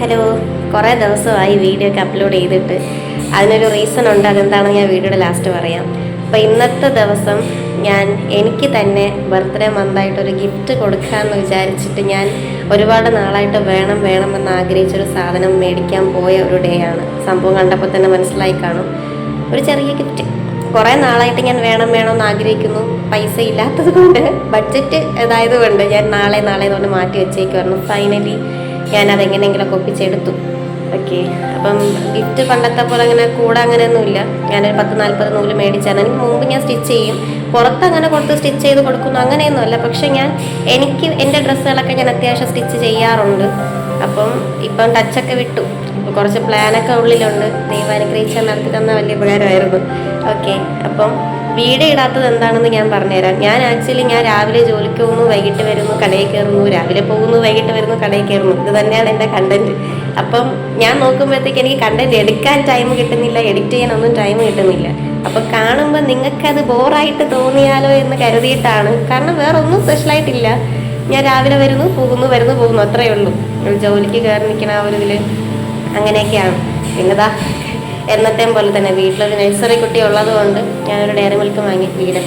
Hello കുറേ ദിവസമായി video ഒക്കെ അപ്ലോഡ് ചെയ്തിട്ട്. അതിനൊരു റീസൺ ഉണ്ട് അതെന്താണെന്ന് ഞാൻ വീഡിയോയുടെ ലാസ്റ്റ് പറയാം. അപ്പോൾ ഇന്നത്തെ ദിവസം ഞാൻ എനിക്ക് തന്നെ ബർത്ത്ഡേ മന്തായിട്ടൊരു ഗിഫ്റ്റ് കൊടുക്കാമെന്ന് വിചാരിച്ചിട്ട് ഞാൻ ഒരുപാട് നാളായിട്ട് വേണം വേണമെന്ന് ആഗ്രഹിച്ചൊരു സാധനം മേടിക്കാൻ പോയ ഒരു ഡേ ആണ്. സംഭവം കണ്ടപ്പോൾ തന്നെ മനസ്സിലായി കാണും. ഒരു ചെറിയ ഗിഫ്റ്റ് കുറേ നാളായിട്ട് ഞാൻ വേണം വേണമെന്ന് ആഗ്രഹിക്കുന്നു. പൈസ ഇല്ലാത്തത് കൊണ്ട് ബഡ്ജറ്റ് ഇതായത് കൊണ്ട് ഞാൻ നാളെ നാളെ കൊണ്ട് മാറ്റി വെച്ചേക്കുമായിരുന്നു ഫൈനലി ഞാൻ അതെങ്ങനെയെങ്കിലൊക്കെ ഒപ്പിച്ചെടുത്തു. ഓക്കെ അപ്പം ഗിഫ്റ്റ് പണ്ടത്തെ പോലെ അങ്ങനെ കൂടെ അങ്ങനെയൊന്നുമില്ല. ഞാനൊരു പത്ത് നാൽപ്പത് നൂൽ മേടിച്ചാണ്. എനിക്ക് മുമ്പ് ഞാൻ സ്റ്റിച്ച് ചെയ്യും. പുറത്ത് അങ്ങനെ കൊടുത്ത് സ്റ്റിച്ച് ചെയ്ത് കൊടുക്കുന്നു അങ്ങനെയൊന്നുമല്ല. പക്ഷെ ഞാൻ എനിക്ക് എന്റെ ഡ്രസ്സുകളൊക്കെ ഞാൻ അത്യാവശ്യം സ്റ്റിച്ച് ചെയ്യാറുണ്ട്. അപ്പം ഇപ്പം ടച്ചൊക്കെ വിട്ടു. കുറച്ച് പ്ലാനൊക്കെ ഉള്ളിലുണ്ട്. ദൈവം അനുഗ്രഹിച്ചാൽ നടത്തി തന്ന വലിയ ഉപകാരമായിരുന്നു. ഓക്കെ. അപ്പം വീട് ഇടാത്തത് എന്താണെന്ന് ഞാൻ പറഞ്ഞുതരാം. ഞാൻ ആക്ച്വലി ഞാൻ രാവിലെ ജോലിക്ക് പോകുന്നു വൈകിട്ട് വരുന്നു കടയിൽ കയറുന്നു. രാവിലെ പോകുന്നു വൈകിട്ട് വരുന്നു കടയിൽ കയറുന്നു. ഇത് തന്നെയാണ് എന്റെ കണ്ടന്റ് അപ്പം ഞാൻ നോക്കുമ്പോഴത്തേക്ക് എനിക്ക് കണ്ടന്റ് എടുക്കാൻ ടൈം കിട്ടുന്നില്ല എഡിറ്റ് ചെയ്യാൻ ഒന്നും ടൈം കിട്ടുന്നില്ല. അപ്പം കാണുമ്പോൾ അത് ബോറായിട്ട് തോന്നിയാലോ എന്ന് കരുതിയിട്ടാണ്. കാരണം വേറെ ഒന്നും സ്പെഷ്യലായിട്ടില്ല ഞാൻ രാവിലെ വരുന്നു പോകുന്നു വരുന്നു പോകുന്നു. അത്രയേ ഉള്ളൂ. ജോലിക്ക് കയറി നിൽക്കണ ആ ഒരു ഇതിൽ അങ്ങനെയൊക്കെയാണ്. പിന്നെതാ എന്നത്തെയും പോലെ തന്നെ വീട്ടിലൊരു നഴ്സറി കുട്ടി ഉള്ളത് കൊണ്ട് ഞാനൊരു ഡയറി മിൽക്ക് വാങ്ങി വീട്